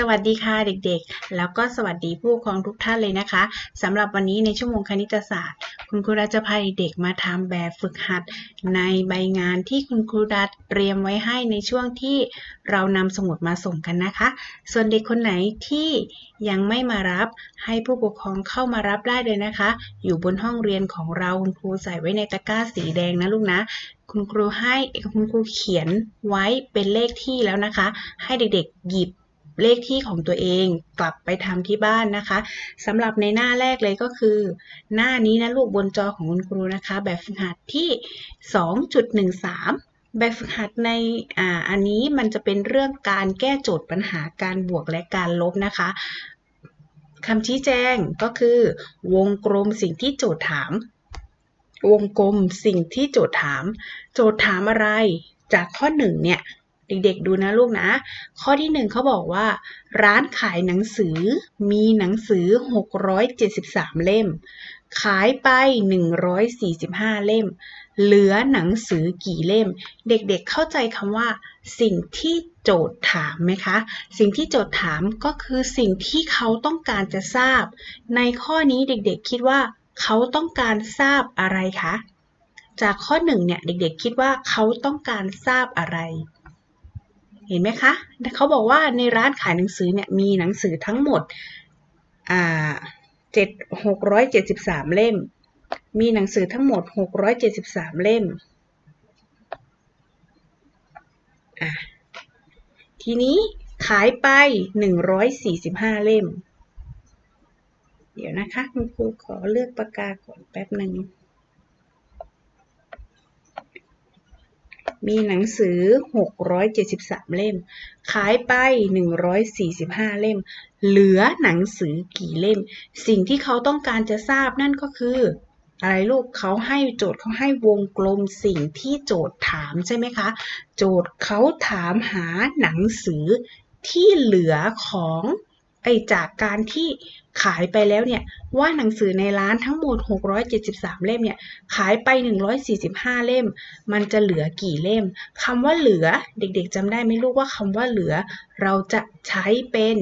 สวัสดีค่ะเด็กๆ แล้วก็สวัสดีผู้ปกครองทุกท่านเลยนะคะสำหรับวันนี้ในชั่วโมงคณิตศาสตร์ คุณครูดาจะพาเด็กมาทำแบบฝึกหัด ในใบงานที่คุณครูดาเตรียมไว้ให้ในช่วงที่เรานำสมุดมาส่งกันนะคะ ส่วนเด็กคนไหนที่ยังไม่มารับให้ผู้ปกครองเข้ามารับได้เลยนะคะ อยู่บนห้องเรียนของเราคุณครูใส่ไว้ในตะกร้าสีแดงนะลูกนะคุณครูให้คุณครูเขียนไว้เป็นเลขที่แล้วนะคะ ให้เด็กๆหยิบ เลขที่ของตัวเองกลับไปทำที่บ้านนะคะสำหรับในหน้าแรกเลยก็คือ หน้านี้นะลูกบนจอของคุณครูนะคะ แบบฝึกหัดที่ 2.13 แบบฝึกหัดในอ่าอันนี้มันจะเป็นเรื่องการแก้โจทย์ปัญหาการบวกและการลบนะคะคำชี้แจงก็คือ วงกลมสิ่งที่โจทย์ถาม วงกลมสิ่งที่โจทย์ถาม โจทย์ถามอะไร จากข้อหนึ่งเนี่ย เด็กๆดูนะลูกนะ ข้อที่หนึ่งเขาบอกว่า ร้านขายหนังสือมีหนังสือ 673 เล่ม ขายไป 145 เล่ม เหลือหนังสือกี่เล่ม เด็กๆเข้าใจคำว่า สิ่งที่โจทย์ถามไหมคะ สิ่งที่โจทย์ถามก็คือสิ่งที่เขาต้องการจะทราบ ในข้อนี้เด็กๆคิดว่าเขาต้องการทราบอะไรคะ จากข้อหนึ่งเนี่ยเด็กๆคิดว่าเขาต้องการทราบอะไร เห็นไหมคะเขาบอกว่าในร้านขายหนังสือเนี่ยมีหนังสือทั้งหมดอ่าเจ็ดหกร้อยเจ็ดสิบสามเล่ม มีหนังสือทั้งหมดหกร้อยเจ็ดสิบสามเล่มอะทีนี้ขายไปหนึ่งร้อยสี่สิบห้าเล่ม เดี๋ยวนะคะ คุณครูขอเลือกปากกาก่อนแป๊บหนึ่ง มีหนังสือ 673 เล่ม ขายไป 145 เล่ม เหลือหนังสือกี่เล่ม สิ่งที่เขาต้องการจะทราบนั่นก็คือ อะไรลูกเขาให้โจทย์เขาให้วงกลมสิ่งที่โจทย์ถามใช่ไหมคะ โจทย์เขาถามหาหนังสือที่เหลือของไอจากการที่ ขายไปแล้วเนี่ยว่าหนังสือในร้านทั้งหมด 673 เล่มเนี่ยขายไป 145 เล่ม มันจะเหลือกี่เล่มคำว่าเหลือเด็กๆจำได้ไหมลูกว่าคำว่าเหลือ เราจะใช้เป็น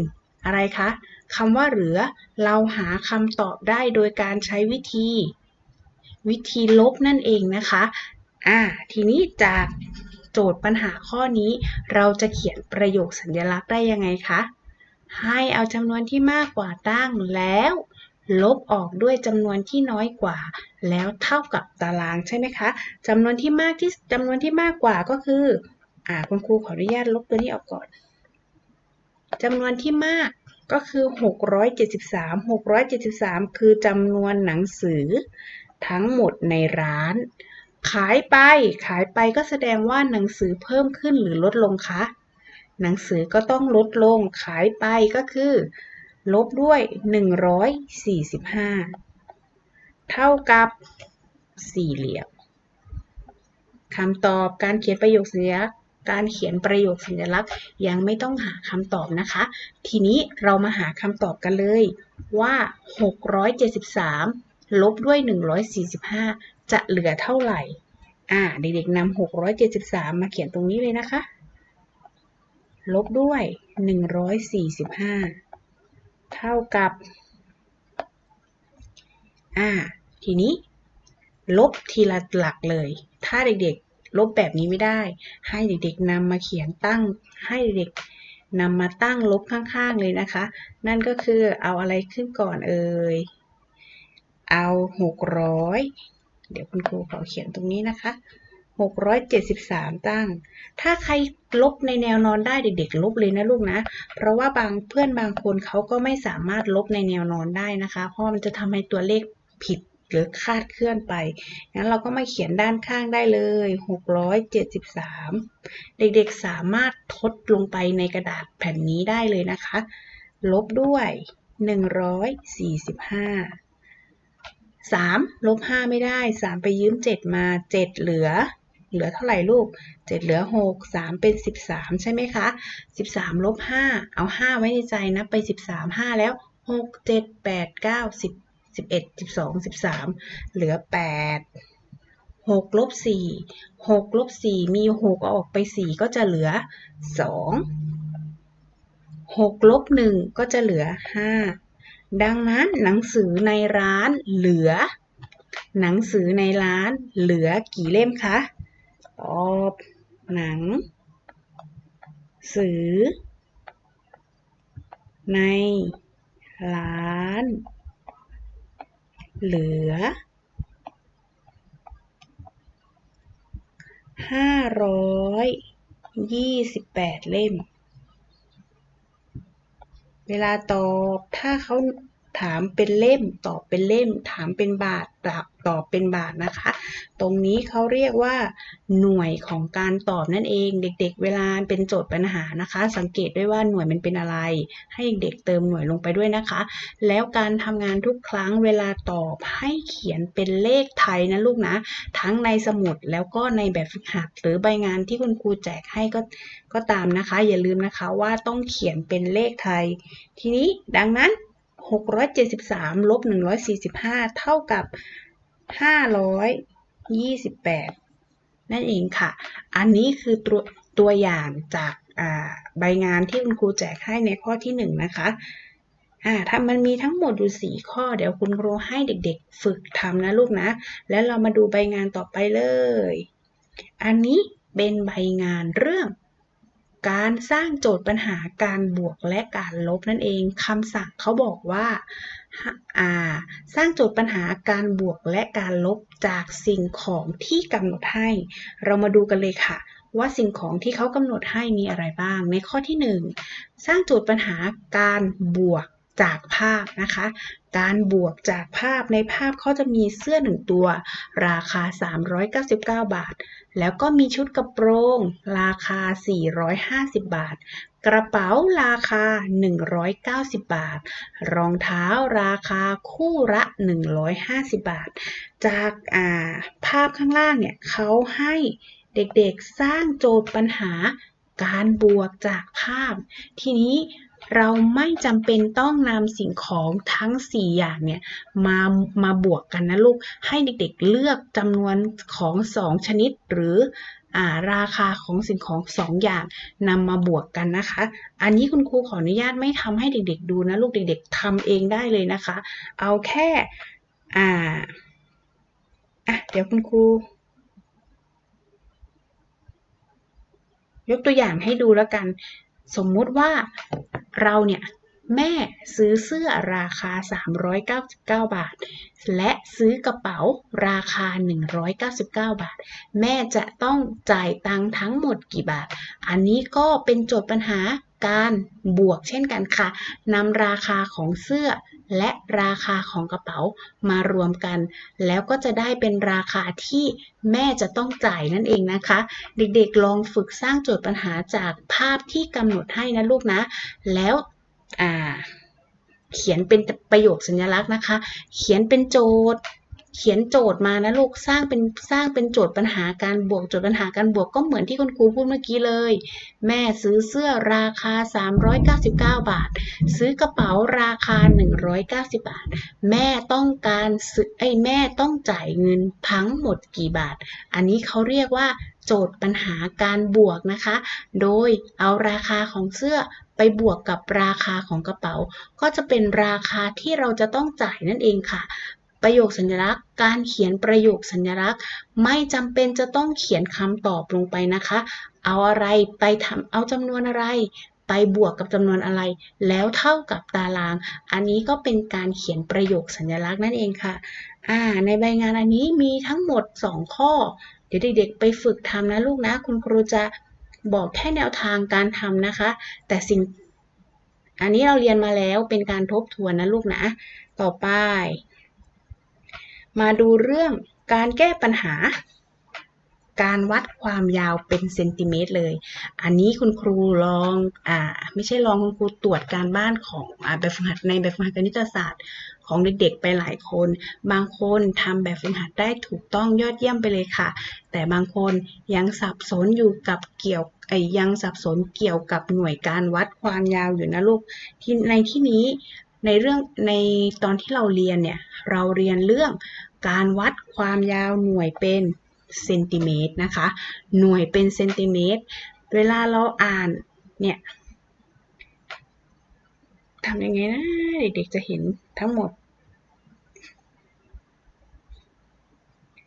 อะไรคะคำว่าเหลือ เราหาคำตอบได้โดยการใช้วิธี วิธีลบนั่นเองนะคะอ่าทีนี้จากโจทย์ปัญหาข้อนี้ เราจะเขียนประโยคสัญลักษณ์ได้ยังไงคะ ให้เอาจำนวนที่มากกว่าตั้งแล้ว ลบออกด้วยจำนวนที่น้อยกว่า แล้วเท่ากับตารางใช่ไหมคะจำนวนที่มากที่จำนวนที่มากกว่าก็คืออ่าคุณครูขออนุญาตลบตัวนี้ออกก่อนจำนวนที่มากก็คือ 673 673 คือจำนวนหนังสือ ทั้งหมดในร้าน ขายไป ขายไปก็แสดงว่าหนังสือเพิ่มขึ้นหรือลดลงคะ หนังสือก็ต้องลดลงขายไปก็คือ ลบด้วย 145 เท่ากับสี่เหลี่ยมคำตอบการเขียนประโยคสัญลักษณ์การเขียนประโยคสัญลักษณ์ยังไม่ต้องหาคำตอบนะคะ ทีนี้เรามาหาคำตอบกันเลยว่า 673 ลบด้วย 145 จะเหลือเท่าไหร่ อ่า เด็กๆนำ673 มาเขียนตรงนี้เลยนะคะ ลบด้วย 145 เท่ากับ อ่า ทีนี้ ลบทีละหลักเลย ถ้าเด็กๆ ลบแบบนี้ไม่ได้ ให้เด็กๆนำมาเขียนตั้ง ให้เด็กนำมาตั้งลบข้างๆเลยนะคะ นั่นก็คือเอาอะไรขึ้นก่อนเอ่ย เอา 600 เดี๋ยวคุณครูขอเขียนตรงนี้นะคะ 673 ตั้ง ถ้าใครลบในแนวนอนได้เด็กๆ ลบเลยนะลูกนะ เพราะว่าบางเพื่อนบางคนเขาก็ไม่สามารถลบในแนวนอนได้นะคะ เพราะมันจะทำให้ตัวเลขผิดหรือคาดเคลื่อนไป งั้นเราก็มาเขียนด้านข้างได้เลย 673 เด็กๆ สามารถทดลงไปในกระดาษแผ่นนี้ได้เลยนะคะ ลบด้วย 145 3 ลบ 5 ไม่ได้ 3 ไปยืม 7 มา 7 เหลือ เหลือเท่าไหร่ลูก 7 เหลือ 6 3 เป็น 13 ใช่ไหมคะ 13 ลบ 5 เอา 5 ไว้ในใจนะไป 13 5 แล้ว 6 7 8 9 10 11 12 13 เหลือ 8 6ลบ4 6ลบ4มี 6 เอาออกไป 4 ก็จะเหลือ 2 6ลบ1ก็จะเหลือ 5 ดังนั้นหนังสือในร้านเหลือ หนังสือในร้านเหลือกี่เล่มคะ ตอบ หนัง สือ ใน ร้าน เหลือห้าร้อยยี่สิบแปดเล่ม เวลาตอบ ถ้าเขา ถามเป็นเล่มตอบเป็นเล่ม ถามเป็นบาทตอบตอบเป็นบาทนะคะ ตรงนี้เขาเรียกว่า หน่วยของการตอบนั่นเอง เด็ก ๆ เวลาเป็นโจทย์ปัญหานะคะ สังเกตด้วยว่าหน่วยมันเป็นอะไร ให้เด็กเติมหน่วยลงไปด้วยนะคะ แล้วการทำงานทุกครั้งเวลาตอบให้เขียนเป็นเลขไทยนะลูกนะ ทั้งในสมุดแล้วก็ในแบบฝึกหัดหรือใบงานที่คุณครูแจกให้ก็ก็ตามนะคะ อย่าลืมนะคะว่าต้องเขียนเป็นเลขไทย ทีนี้ดังนั้น 673ลบ145 เท่ากับ 528 นั่นเองค่ะ อันนี้คือตัวตัวอย่างจากใบงานที่คุณครูแจกให้ในข้อที่ 1 นะคะอ่าถ้ามันมีทั้งหมดอยู่ 4 ข้อ เดี๋ยวคุณครูให้เด็กๆ ฝึกทำนะลูกนะ แล้วเรามาดูใบงานต่อไปเลย อันนี้เป็นใบงานเรื่อง การสร้างโจทย์ปัญหาการบวกและการลบนั่นเองคำสั่งเขาบอกว่าสร้างโจทย์ปัญหาการบวกและการลบจากสิ่งของที่กำหนดให้ เรามาดูกันเลยค่ะ ว่าสิ่งของที่เขากำหนดให้มีอะไรบ้าง ในข้อที่ 1 สร้างโจทย์ปัญหาการบวกจากภาพนะคะ การบวกจากภาพในภาพเขาจะมีเสื้อหนึ่งตัว ราคา 399 บาท แล้วก็มีชุดกระโปรง ราคา 450 บาท กระเป๋าราคา 190 บาท รองเท้าราคาคู่ละ 150 บาท จากาภาพข้างล่างเนี่ยเขาให้เด็กๆสร้างโจทย์ปัญหาการบวกจากภาพ ทีนี้ เราไม่จำเป็นต้องนำสิ่งของทั้ง 4 อย่างเนี่ยมามาบวกกันนะลูก ให้เด็กๆเลือกจำนวนของ 2 ชนิดหรืออราคาของสิ่งของ2อย่างนำมาบวกกันนะคะ อันนี้คุณครูขออนุญาตไม่ทำให้เด็ก ๆ ดูนะลูกเด็ก ๆทำเองได้เลยนะคะ เอาแค่อ่าอะเดี๋ยวคุณครูยกตัวอย่างให้ดูแล้วกัน สมมุติว่าเราเนี่ยแม่ซื้อเสื้อราคา 399 บาท และซื้อกระเป๋าราคา 199 บาท แม่จะต้องจ่ายตังค์ทั้งหมดกี่บาท อันนี้ก็เป็นโจทย์ปัญหาการบวกเช่นกันค่ะนำราคาของเสื้อ และราคาของกระเป๋ามารวมกัน แล้วก็จะได้เป็นราคาที่แม่จะต้องจ่ายนั่นเองนะคะ เด็กๆลองฝึกสร้างโจทย์ปัญหาจากภาพที่กำหนดให้นะลูกนะ แล้วเขียนเป็นประโยคสัญลักษณ์นะคะ เขียนเป็นโจทย์ เขียนโจทย์มานะลูกสร้างเป็นสร้างเป็นโจทย์ปัญหาการบวกโจทย์ปัญหาการบวกก็เหมือนที่คุณครูพูดเมื่อกี้เลย แม่ซื้อเสื้อราคา 399 บาท ซื้อกระเป๋าราคา 190 บาท แม่ต้องการซื้อไอ้แม่ต้องจ่ายเงินทั้งหมดกี่บาท อันนี้เขาเรียกว่าโจทย์ปัญหาการบวกนะคะ โดยเอาราคาของเสื้อไปบวกกับราคาของกระเป๋า ก็จะเป็นราคาที่เราจะต้องจ่ายนั่นเองค่ะ ประโยคสัญลักษณ์ การเขียนประโยคสัญลักษณ์ ไม่จำเป็นจะต้องเขียนคำตอบลงไปนะคะ เอาอะไรไปทำเอาจำนวนอะไร ไปบวกกับจำนวนอะไร แล้วเท่ากับตาราง อันนี้ก็เป็นการเขียนประโยคสัญลักษณ์นั่นเองค่ะอ่าในใบงานอันนี้มีทั้งหมด 2 ข้อ เดี๋ยวเด็กๆไปฝึกทำนะลูกนะ คุณครูจะบอกแค่แนวทางการทำนะคะ แต่สิ่งอันนี้เราเรียนมาแล้วเป็นการทบทวนนะลูกนะ ต่อไป มาดูเรื่องการแก้ปัญหา การวัดความยาวเป็นเซนติเมตรเลย อันนี้คุณครูลองอ่าไม่ใช่ลองคุณครูตรวจการบ้านของอ่าแบบฝึกหัดในแบบฝึกหัดคณิตศาสตร์ของเด็กๆไปหลายคน บางคนทำแบบฝึกหัดได้ถูกต้องยอดเยี่ยมไปเลยค่ะ แต่บางคนยังสับสนอยู่กับเกี่ยวไอ้ยังสับสนเกี่ยวกับหน่วยการวัดความยาวอยู่นะลูกที่ในที่นี้ ในเรื่องในตอนที่เราเรียนเนี่ยเราเรียนเรื่องการวัดความยาวหน่วยเป็นเซนติเมตรนะคะ หน่วยเป็นเซนติเมตร เวลาเราอ่านเนี่ยทำยังไงนะเด็กๆจะเห็นทั้งหมด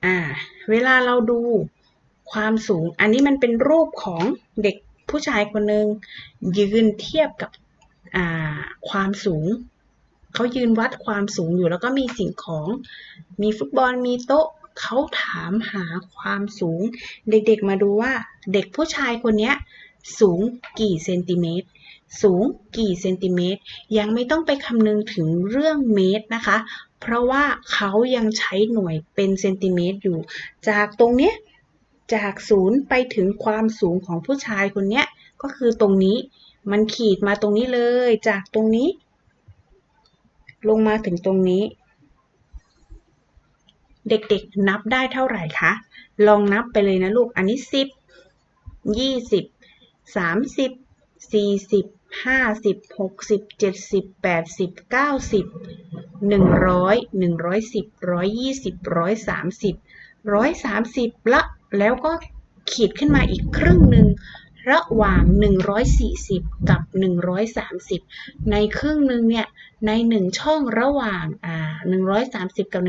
อ่าเวลาเราดูความสูง อันนี้มันเป็นรูปของเด็กผู้ชายคนหนึ่งยืนเทียบกับความสูง เขายืนวัดความสูงอยู่แล้วก็มีสิ่งของ มีฟุตบอลมีโต๊ะเขาถามหาความสูง เด็กๆมาดูว่าเด็กผู้ชายคนนี้สูงกี่เซนติเมตรสูงกี่เซนติเมตร ยังไม่ต้องไปคำนึงถึงเรื่องเมตรนะคะ เพราะว่าเขายังใช้หน่วยเป็นเซนติเมตรอยู่ จากตรงเนี้ยจากศูนย์ไปถึงความสูงของผู้ชายคนเนี้ยก็คือตรงนี้มันขีดมาตรงนี้เลย จากตรงนี้ ลงมาถึงตรงนี้ เด็กๆนับได้เท่าไหร่คะ ลองนับไปเลยนะลูก อันนี้สิบยี่สิบสามสิบสี่สิบห้าสิบหกสิบเจ็ดสิบแปดสิบเก้าสิบหนึ่งร้อยหนึ่งร้อยสิบร้อยยี่สิบร้อยสามสิบร้อยสามสิบละแล้วก็ขีดขึ้นมาอีกครึ่งหนึ่ง ระหว่าง 140 กับ 130 ในครึ่งหนึ่งเนี่ย ในหนึ่งช่องระหว่างอ่า130 กับ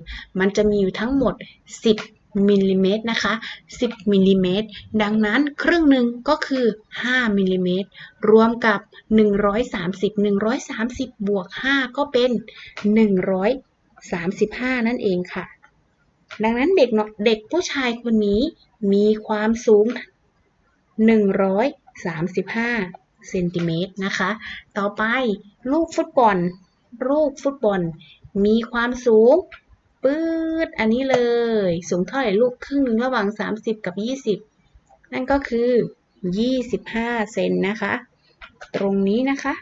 140 มันจะมีอยู่ทั้งหมด 10มิลลิเมตรนะคะ 10มิลลิเมตร ดังนั้นครึ่งหนึ่งก็คือ 5มิลลิเมตร รวมกับ 130 130 บวก 5 ก็เป็น 135 นั่นเองค่ะ ดังนั้นเด็กเนาะเด็กผู้ชายคนนี้มีความสูง 135เซนติเมตรนะคะ ต่อไปลูกฟุตบอล ลูกฟุตบอล มีความสูงปื๊ดอันนี้เลย สูงเท่าไหร่ลูกครึ่งหนึ่งระหว่าง 30 กับ 20 นั่นก็คือ 25 เซนนะคะ ตรงนี้นะคะ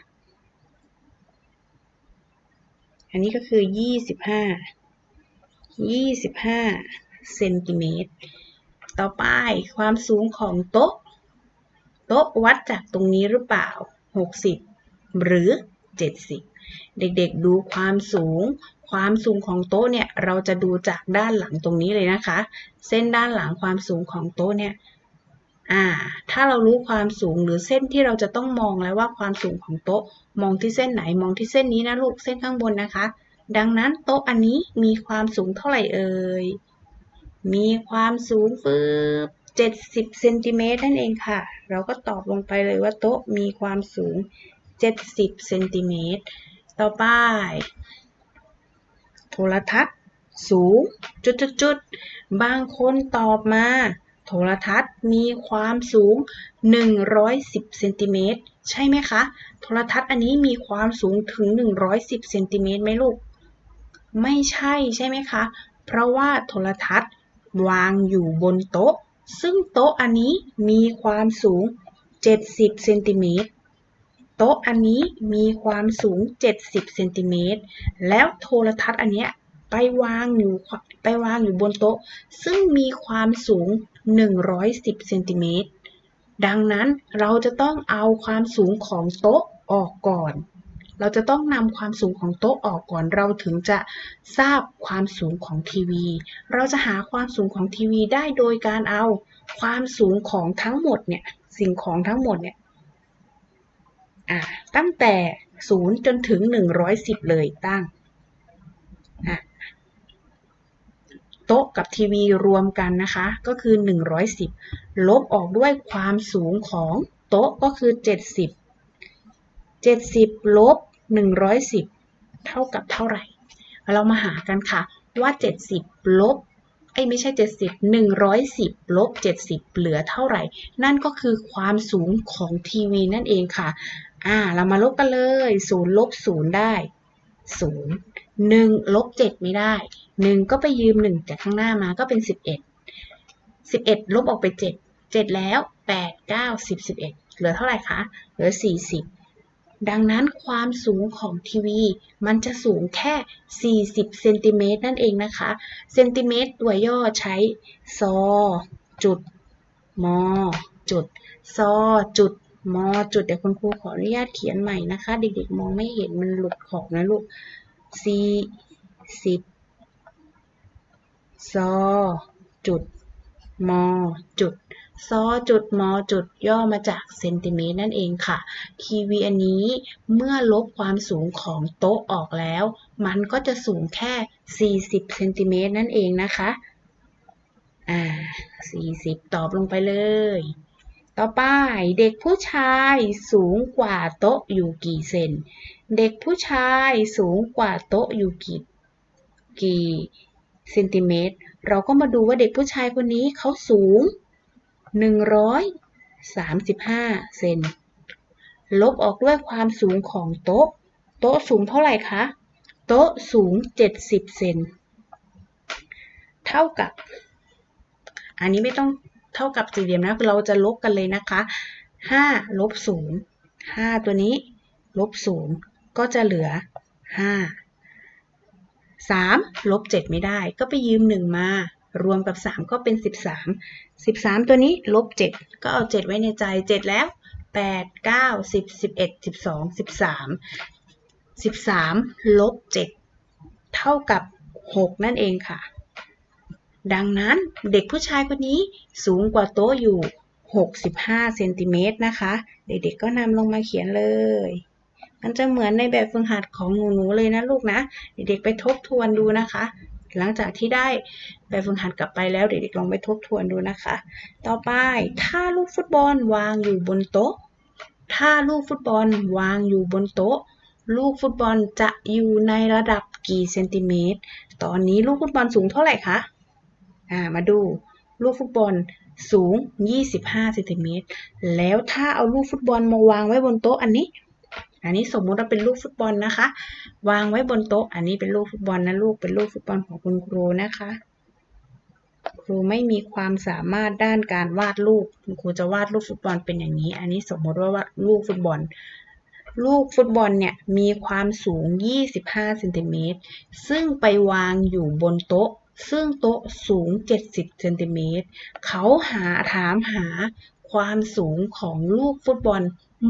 อันนี้ก็คือ 25 25 เซนติเมตร ต่อไปความสูงของโต๊ะ โต๊ะวัดจากตรงนี้หรือเปล่า 60 หรือ 70 เด็กๆดูความสูง ความสูงของโต๊ะเนี่ยเราจะดูจากด้านหลังตรงนี้เลยนะคะ เส้นด้านหลังความสูงของโต๊ะเนี่ยอ่า ถ้าเรารู้ความสูงหรือเส้นที่เราจะต้องมองแล้วว่าความสูงของโต๊ะ มองที่เส้นไหนมองที่เส้นนี้นะลูกเส้นข้างบนนะคะ ดังนั้นโต๊ะอันนี้มีความสูงเท่าไหร่เอ่ยมีความสูงฟืบ 70เซนติเมตรนั่นเองค่ะ เราก็ตอบลงไปเลยว่าโต๊ะมีความสูง 70เซนติเมตร ต่อไป โทรทัศน์ สูง จุดๆบางคนตอบมา โทรทัศน์มีความสูง 110เซนติเมตร ใช่ไหมคะ โทรทัศน์อันนี้มีความสูงถึง 110เซนติเมตรไหมลูก ไม่ใช่ใช่ไหมคะ เพราะว่าโทรทัศน์วางอยู่บนโต๊ะ ซึ่งโต๊ะอันนี้มีความสูง 70เซนติเมตรโต๊ะอันนี้มีความสูง 70เซนติเมตรแล้วโทรทัศน์อันเนี้ยไปวางอยู่ไปวางอยู่บนโต๊ะ ซึ่งมีความสูง 110เซนติเมตรดังนั้นเราจะต้องเอาความสูงของโต๊ะออกก่อน เราจะต้องนำความสูงของโต๊ะออกก่อนเราถึงจะทราบความสูงของทีวี เราจะหาความสูงของทีวีได้โดยการเอาความสูงของทั้งหมดเนี่ยสิ่งของทั้งหมดเนี่ยตั้งแต่ศูนย์จนถึง 110 เลยตั้ง โต๊ะกับทีวีรวมกันนะคะ ก็คือ 110 ลบออกด้วยความสูงของโต๊ะก็คือ 70 70 ลบ 110 เท่ากับเท่าไหร่ เรามาหากันค่ะว่า 70 ลบไอ้ไม่ใช่ 70 110 ลบ 70 เหลือเท่าไหร่ นั่นก็คือความสูงของทีวีนั่นเองค่ะอ่าเรามาลบกันเลย0ลบ0ได้0 1ลบ7ไม่ได้ 1 ก็ไปยืม 1 จากข้างหน้ามาก็เป็น 11 11 ลบออกไป 7 7 แล้ว 8 9 10 11 เหลือเท่าไหร่คะ เหลือ 40 ดังนั้นความสูงของทีวี มันจะสูงแค่ 40 เซนติเมตรนั่นเองนะคะ เซนติเมตรตัวย่อใช้ซอจุดมอจุดซอจุดมอจุดเดี๋ยวคุณครูขออนุญาตเขียนใหม่นะคะ เด็กๆมองไม่เห็นมันหลุดขอบนะลูกสี่สิบซอจุดมอจุด ซอจุดมอจุดย่อมาจากเซนติเมตรนั่นเองค่ะ ทีวีอันนี้เมื่อลบความสูงของโต๊ะออกแล้ว มันก็จะสูงแค่ 40เซนติเมตรนั่นเองนะคะ อ่า 40 ตอบลงไปเลย ต่อไปเด็กผู้ชายสูงกว่าโต๊ะอยู่กี่เซน เด็กผู้ชายสูงกว่าโต๊ะอยู่กี่กี่เซนติเมตร เราก็มาดูว่าเด็กผู้ชายคนนี้เขาสูง 135เซนลบออกด้วยความสูงของโต๊ะ โต๊ะสูงเท่าไหร่คะ โต๊ะสูง70เซนเท่ากับ อันนี้ไม่ต้องเท่ากับสี่เหลี่ยมนะเราจะลบกันเลยนะคะ5ลบ0 5ตัวนี้ ลบ0ก็จะเหลือ5 3ลบ7ไม่ได้ ก็ไปยืม1มา รวมกับ 3 ก็เป็น 13 13 ตัวนี้ลบ 7 ก็เอา 7 ไว้ในใจ 7 แล้ว 8 9 10 11 12 13 13 ลบ 7 เท่ากับ 6 นั่นเองค่ะ ดังนั้นเด็กผู้ชายคนนี้สูงกว่าโต๊ะอยู่ 65 เซนติเมตรนะคะ เด็กๆก็นำลงมาเขียนเลย มันจะเหมือนในแบบฝึกหัดของหนูๆเลยนะลูกนะ เด็กๆไปทบทวนดูนะคะ หลังจากที่ได้แบบฝึกหัดกลับไปแล้วเด็กๆลองไปทบทวนดูนะคะ ต่อไปถ้าลูกฟุตบอลวางอยู่บนโต๊ะ ถ้าลูกฟุตบอลวางอยู่บนโต๊ะ ลูกฟุตบอลจะอยู่ในระดับกี่เซนติเมตร ตอนนี้ลูกฟุตบอลสูงเท่าไหร่คะ อ่า มาดูลูกฟุตบอลสูง 25เซนติเมตร แล้วถ้าเอาลูกฟุตบอลมาวางไว้บนโต๊ะอันนี้ อันนี้สมมุติว่าเป็นลูกฟุตบอลนะคะ วางไว้บนโต๊ะ อันนี้เป็นลูกฟุตบอลนะลูกเป็นลูกฟุตบอลของคุณครูนะคะ ครูไม่มีความสามารถด้านการวาดรูปคุณครูจะวาดลูกฟุตบอลเป็นอย่างนี้ อันนี้สมมติว่าวาดลูกฟุตบอล ลูกฟุตบอลเนี่ยมีความสูง 25เซนติเมตรซึ่งไปวางอยู่บนโต๊ะ ซึ่งโต๊ะสูง 70เซนติเมตรเขาหาถามหาความสูงของลูกฟุตบอล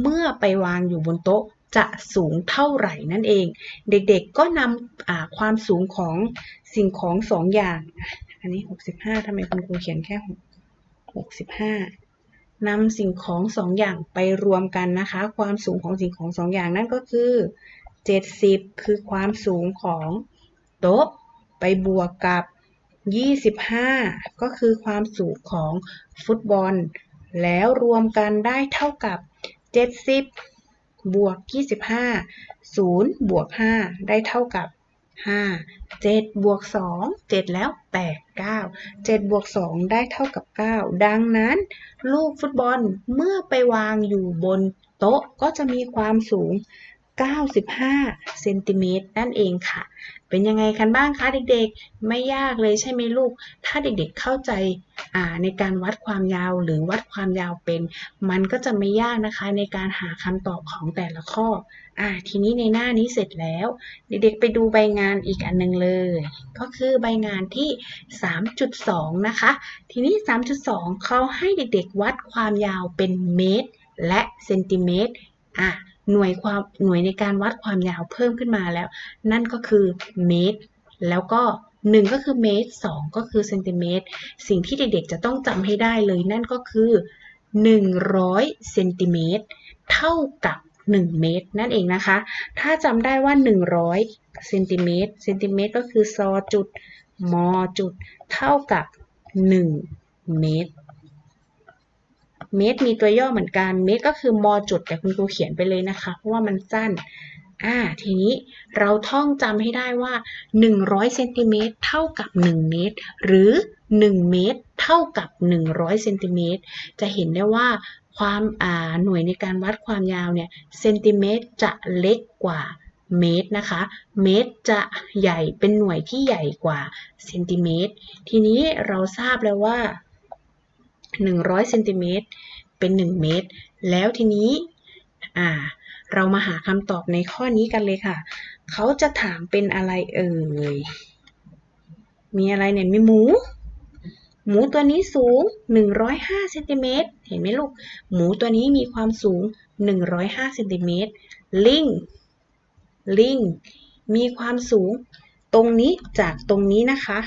เมื่อไปวางอยู่บนโต๊ะ จะสูงเท่าไหร่นั่นเอง เด็กๆก็นำความสูงของสิ่งของสองอย่าง อันนี้ 65ทำไมคุณครูเขียนแค่ 65นำสิ่งของสองอย่างไปรวมกันนะคะ ความสูงของสิ่งของสองอย่างนั่นก็คือ 70 คือความสูงของโต๊ะไปบวกกับ 25 ก็คือความสูงของฟุตบอล แล้วรวมกันได้เท่ากับ 70 บวก 25 0 บวก 5 ได้เท่ากับ 5 7 บวก 2 7 แล้ว 8 9 7 บวก 2 ได้เท่ากับ 9 ดังนั้น ลูกฟุตบอลเมื่อไปวางอยู่บนโต๊ะก็จะมีความสูง 95เซนติเมตรนั่นเองค่ะ เป็นยังไงกันบ้างคะเด็กๆ ไม่ยากเลยใช่ไหมลูก ถ้าเด็กๆเข้าใจในการวัดความยาวหรือวัดความยาวเป็น มันก็จะไม่ยากนะคะในการหาคำตอบของแต่ละข้ออทีนี้ในหน้านี้เสร็จแล้ว เด็กๆไปดูใบงานอีกอันหนึ่งเลย ก็คือใบงานที่ 3.2 นะคะ ทีนี้ 3.2 เขาให้เด็กๆ วัดความยาวเป็นเมตร และเซนติเมตรอะ หน่วยความหน่วยในการวัดความยาวเพิ่มขึ้นมาแล้ว นั่นก็คือเมตร แล้วก็ 1 ก็คือเมตร 2 ก็คือเซนติเมตร สิ่งที่เด็กๆ จะต้องจำให้ได้เลยนั่นก็คือ 100เซนติเมตรเท่ากับ 1 เมตร นั่นเองนะคะ ถ้าจำได้ว่า 100เซนติเมตรเซนติเมตรก็คือซอจุดมอจุดเท่ากับ 1 เมตร เมตรมีตัวย่อเหมือนกันเมตรก็คือมอจุดแต่คุณครูเขียนไปเลยนะคะ เพราะว่ามันสั้นอ่าทีนี้เราท่องจำให้ได้ว่า 100เซนติเมตรเท่ากับ 1 เมตร หรือ 1 เมตรเท่ากับ 100เซนติเมตรจะเห็นได้ว่าความอ่าหน่วยในการวัดความยาวเนี่ยเซนติเมตรจะเล็กกว่าเมตรนะคะ เมตรจะใหญ่เป็นหน่วยที่ใหญ่กว่าเซนติเมตร ทีนี้เราทราบแล้วว่า 100เซนติเมตรเป็น 1 เมตร แล้วทีนี้อ่าเรามาหาคำตอบในข้อนี้กันเลยค่ะ เขาจะถามเป็นอะไรเอ่ย มีอะไรเนี่ยมีหมู หมูตัวนี้สูง 105เซนติเมตรเห็นไหมลูก หมูตัวนี้มีความสูง 105เซนติเมตร ลิง ลิง มีความสูง ตรงนี้จากตรงนี้นะคะ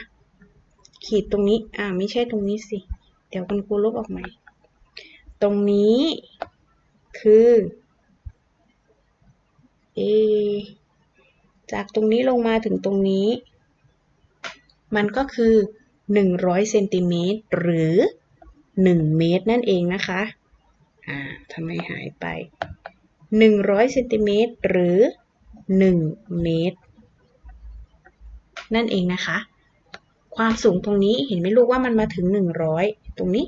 ขีดตรงนี้ อ่า ไม่ใช่ตรงนี้สิ เดี๋ยวคุณครูลบออกใหม่ ตรงนี้คือ A จากตรงนี้ลงมาถึงตรงนี้ มันก็คือ 100เซนติเมตรหรือ 1 เมตรนั่นเองนะคะ อ่าทำไมหายไป 100เซนติเมตรหรือ 1 เมตร นั่นเองนะคะ ความสูงตรงนี้เห็นไหมลูกว่ามันมาถึง 100 ตรงนี้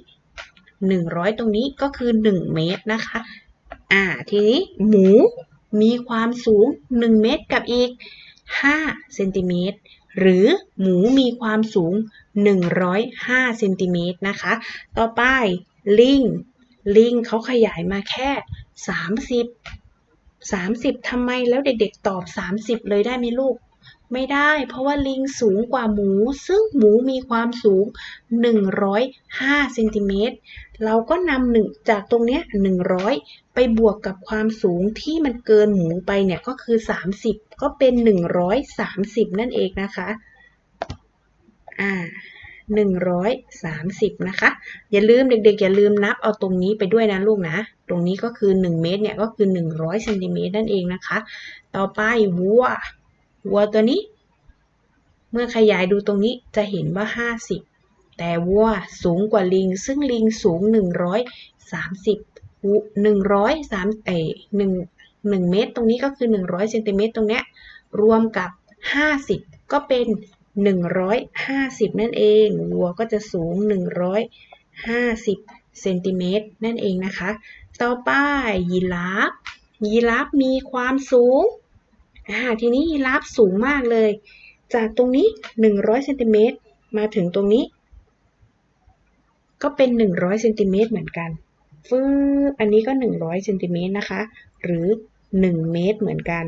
100 ตรงนี้ก็คือ 1 เมตรนะคะ อ่า ทีนี้หมูมีความสูง 1 เมตรกับอีก 5 เซนติเมตร หรือหมูมีความสูง 105 เซนติเมตรนะคะ ต่อไปลิง ลิงเขาขยายมาแค่ 30 30ทำไมแล้วเด็กๆตอบ 30 เลยได้ไหมลูก ไม่ได้ เพราะว่าลิงสูงกว่าหมู ซึ่งหมูมีความสูง 105เซนติเมตรเราก็นำหนึ่งจากตรงเนี้ย100 ไปบวกกับความสูงที่มันเกินหมูไปเนี่ยก็คือ 30 ก็เป็น 130 นั่นเองนะคะอ่า130 นะคะ อย่าลืมเด็ก ๆ อย่าลืมนับเอาตรงนี้ไปด้วยนะลูกนะ ตรงนี้ก็คือ 1 เมตรเนี่ยก็คือ 100เซนติเมตรนั่นเองนะคะ ต่อไปวัว วัวตัวนี้ เมื่อขยายดูตรงนี้จะเห็นว่า 50 แต่วัวสูงกว่าลิง ซึ่งลิงสูง 130 103เอ่1 1เมตร ตรงนี้ก็คือ 100เซนติเมตรตรงเนี้ยรวมกับ 50 ก็เป็น 150 นั่นเอง วัวก็จะสูง 150เซนติเมตรนั่นเองนะคะ ต่อไปยีราฟยีราฟมีความสูง อ่าทีนี้ยีราฟสูงมากเลย จากตรงนี้ 100เซนติเมตรมาถึงตรงนี้ ก็เป็น 100เซนติเมตรเหมือนกันฟือันนี้ก็ 100เซนติเมตรนะคะ หรือ 1 เมตรเหมือนกัน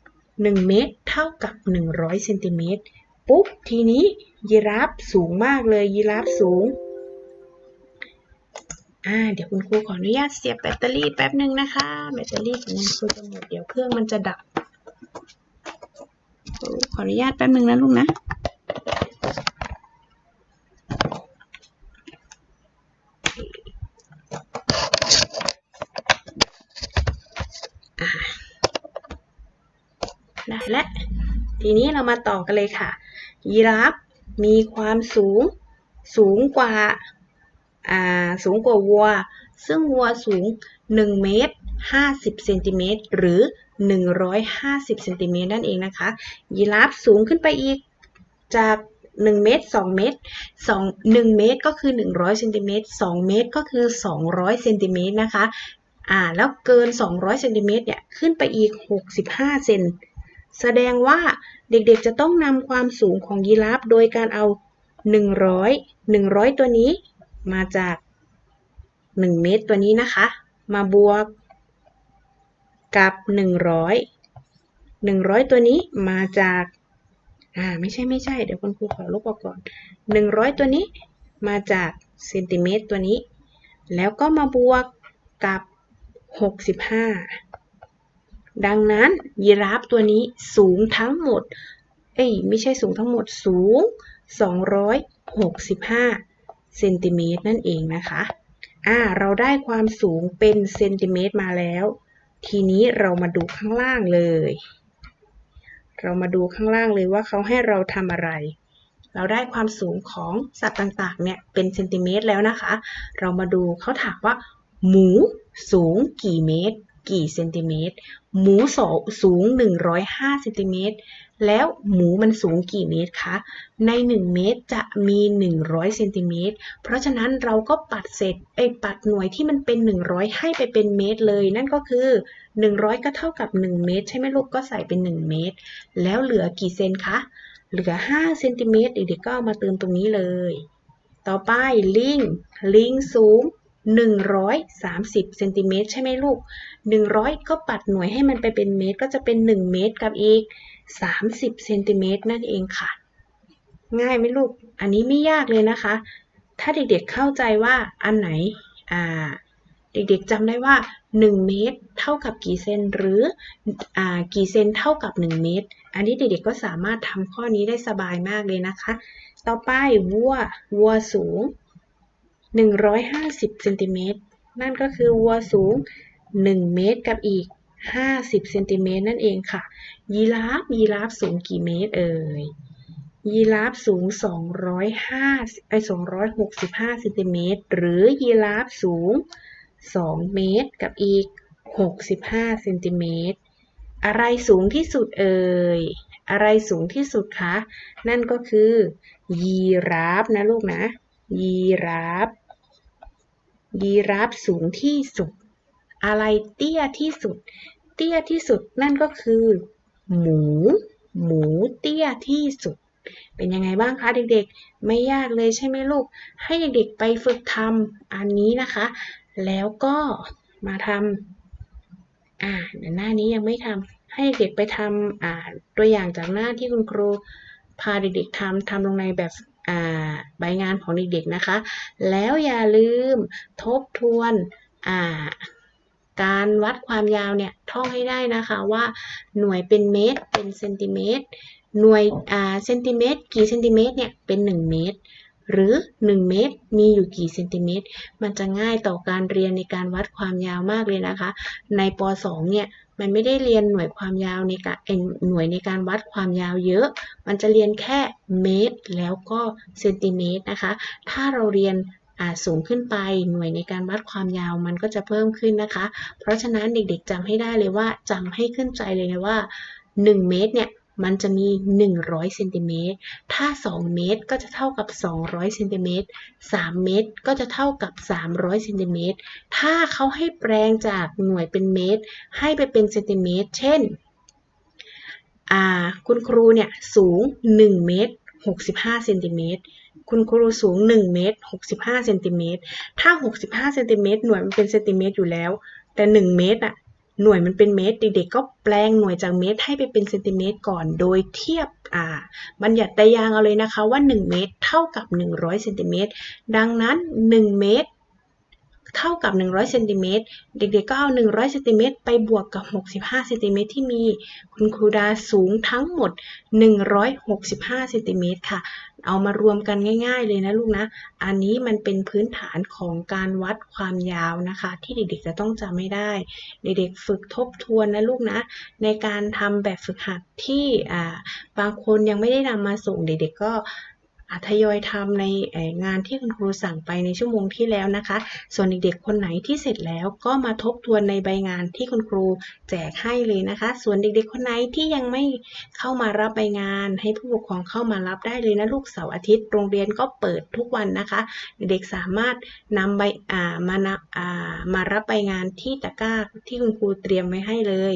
1 เมตรเท่ากับ 100เซนติเมตรปุ๊บทีนี้ยีราฟสูงมากเลยยีราฟสูงอ่าเดี๋ยวคุณครูขออนุญาตเสียบแบตเตอรี่แป๊บหนึ่งนะคะ แบตเตอรี่ของคุณครูจะหมดเดี๋ยวเครื่องมันจะดับ ขออนุญาตแป๊บหนึ่งนะลูกนะได้แล้วทีนี้เรามาต่อกันเลยค่ะ ยีราฟมีความสูงสูงกว่าอ่าสูงกว่าวัว ซึ่งวัวสูง 1 เมตร 50 เซนติเมตร หรือ 150เซนติเมตรนั่นเองนะคะ ยีราฟสูงขึ้นไปอีกจาก1เมตร2เมตร2 1เมตรก็คือ 100เซนติเมตร2เมตรก็คือ 200เซนติเมตรนะคะ อ่า แล้วเกิน 200เซนติเมตรเนี่ย ขึ้นไปอีก 65เซน แสดงว่าเด็กๆจะต้องนำความสูงของยีราฟโดยการเอา 100 100 ตัวนี้มาจาก 1 เมตรตัวนี้นะคะ มาบวก กับ100 100ตัวนี้มาจากอ่าไม่ใช่ไม่ใช่เดี๋ยวคุณครูขอลบออกก่อน100ตัวนี้มาจากเซนติเมตรตัวนี้ แล้วก็มาบวกกับ65ดังนั้นยีราฟตัวนี้สูงทั้งหมด เอ้ยไม่ใช่สูงทั้งหมดสูง 265 เซนติเมตรนั่นเองนะคะ อ่า เราได้ความสูงเป็นเซนติเมตรมาแล้ว ทีนี้เรามาดูข้างล่างเลย เรามาดูข้างล่างเลยว่าเขาให้เราทำอะไร เราได้ความสูงของสัตว์ต่างๆ เนี่ยเป็นเซนติเมตรแล้วนะคะ เรามาดูเขาถามว่า หมูสูงกี่เมตร กี่เซนติเมตร หมูสสูง 105เซนติเมตร แล้วหมูมันสูงกี่เมตรคะ ใน 1 เมตรจะมี 100เซนติเมตร เพราะฉะนั้นเราก็ปัดเศษไอ้ปัดหน่วยที่มันเป็น 100 ให้ไปเป็นเมตรเลย นั่นก็คือ 100 ก็เท่ากับ 1 เมตร ใช่ไหมลูก ก็ใส่เป็น 1 เมตร แล้วเหลือกี่เซนคะ เหลือ5เซนติเมตรเด็กๆก็มาเติมตรงนี้เลย ต่อไปลิง ลิงสูง 130เซนติเมตรใช่ไหมลูก 100 ก็ปัดหน่วยให้มันไปเป็นเมตร ก็จะเป็น 1 เมตรกับอีก 30เซนติเมตรนั่นเองค่ะ ง่ายไหมลูก อันนี้ไม่ยากเลยนะคะ ถ้าเด็กๆเข้าใจว่าอันไหนอ่าเด็กๆจำได้ว่า 1 เมตร เท่ากับกี่เซนหรืออกี่เซนเท่ากับ 1 เมตร อันนี้เด็กๆก็สามารถทำข้อนี้ได้สบายมากเลยนะคะ ต่อไปวัววัวสูง 150เซนติเมตรนั่นก็คือวัวสูง 1 เมตรกับอีก 50เซนติเมตรนั่นเองค่ะ ยีราฟยีราฟสูงกี่เมตรเอ่ยยีราฟสูง 205ไอ้265เซนติเมตรหรือยีราฟสูง 2 เมตรกับอีก 65เซนติเมตรอะไรสูงที่สุดเอ่ย อะไรสูงที่สุดคะ นั่นก็คือ ยีราฟนะลูกนะ ยีราฟ ยีราฟสูงที่สุด อะไรเตี้ยที่สุด เตี้ยที่สุดนั่นก็คือ หมู หมูเตี้ยที่สุด เป็นยังไงบ้างคะเด็กๆ ไม่ยากเลยใช่ไหมลูก ให้เด็กๆไปฝึกทำอันนี้นะคะ แล้วก็มาทำอ่าหน้านี้ยังไม่ทำให้เด็กไปทำอ่าตัวอย่างจากหน้าที่คุณครูพาเด็กๆทำทำลงในแบบ ใบงานของเด็กๆนะคะ แล้วอย่าลืมทบทวนการวัดความยาวเนี่ยท่องให้ได้นะคะว่าหน่วยเป็นเมตร เป็นเซนติเมตรหน่วยเซนติเมตรกี่เซนติเมตรเนี่ยเป็น 1 เมตร หรือ 1 เมตรมีอยู่กี่เซนติเมตร มันจะง่ายต่อการเรียนในการวัดความยาวมากเลยนะคะ ในป .2 เนี่ย มันไม่ได้เรียนหน่วยความยาวในการหน่วยในการวัดความยาวเยอะ มันจะเรียนแค่เมตร แล้วก็เซนติเมตรนะคะ ถ้าเราเรียนสูงขึ้นไปหน่วยในการวัดความยาวมันก็จะเพิ่มขึ้นนะคะ เพราะฉะนั้นเด็กๆจำให้ได้เลยว่าจำให้ขึ้นใจเลยนะว่า 1 เมตรเนี่ย มันจะมี 100เซนติเมตร ถ้า 2 เมตรก็จะเท่ากับ 200เซนติเมตร 3 เมตรก็จะเท่ากับ 300เซนติเมตร ถ้าเขาให้แปลงจากหน่วยเป็นเมตร ให้ไปเป็นเซนติเมตร เช่น คุณครูเนี่ยสูง 1 เมตร 65เซนติเมตร คุณครูสูง 1 เมตร 65เซนติเมตร ถ้า 65เซนติเมตรหน่วยมันเป็นเซนติเมตรอยู่แล้ว แต่ 1 เมตรอะ หน่วยมันเป็นเมตร เด็กๆก็แปลงหน่วยจากเมตรให้ไปเป็นเซนติเมตรก่อน โดยเทียบอ่าบัญญัติตายางเอาเลยนะคะว่า 1 เมตรเท่ากับ 100เซนติเมตรดังนั้น 1 เมตร เท่ากับ 100เซนติเมตรเด็กๆก็เอา 100เซนติเมตรไปบวกกับ 65เซนติเมตรที่มี คุณครูดาสูงทั้งหมด 165เซนติเมตรค่ะ เอามารวมกันง่าย ๆ เลยนะลูกนะ อันนี้มันเป็นพื้นฐานของการวัดความยาวนะคะ ที่เด็กๆจะต้องจำไม่ได้ เด็กๆฝึกทบทวนนะลูกนะ ในการทำแบบฝึกหัดที่บางคนยังไม่ได้นำมาส่งเด็กๆก็ ทยอยทำในงานที่คุณครูสั่งไปในชั่วโมงที่แล้วนะคะ ส่วนเด็กๆคนไหนที่เสร็จแล้วก็มาทบทวนในใบงานที่คุณครูแจกให้เลยนะคะ ส่วนเด็กๆคนไหนที่ยังไม่เข้ามารับใบงาน ให้ผู้ปกครองเข้ามารับได้เลยนะลูกเสาร์อาทิตย์โรงเรียนก็เปิดทุกวันนะคะ เด็กสามารถนำใบมานำอ่ามารับใบงานที่ตะกร้าที่คุณครูเตรียมไว้ให้เลย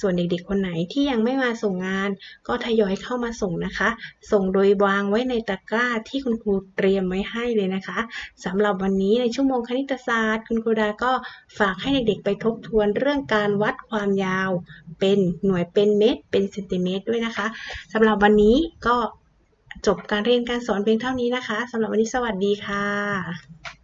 ส่วนเด็กๆ คนไหนที่ยังไม่มาส่งงาน ก็ทยอยเข้ามาส่งนะคะ ส่งโดยวางไว้ในตะกร้าที่คุณครูเตรียมไว้ให้เลยนะคะสำหรับวันนี้ในชั่วโมงคณิตศาสตร์ คุณครูดาก็ฝากให้เด็กๆ ไปทบทวนเรื่องการวัดความยาว เป็นหน่วยเป็นเมตร เป็นเซนติเมตรด้วยนะคะสำหรับวันนี้ก็จบการเรียนการสอนเพียงเท่านี้นะคะสำหรับวันนี้สวัสดีค่ะ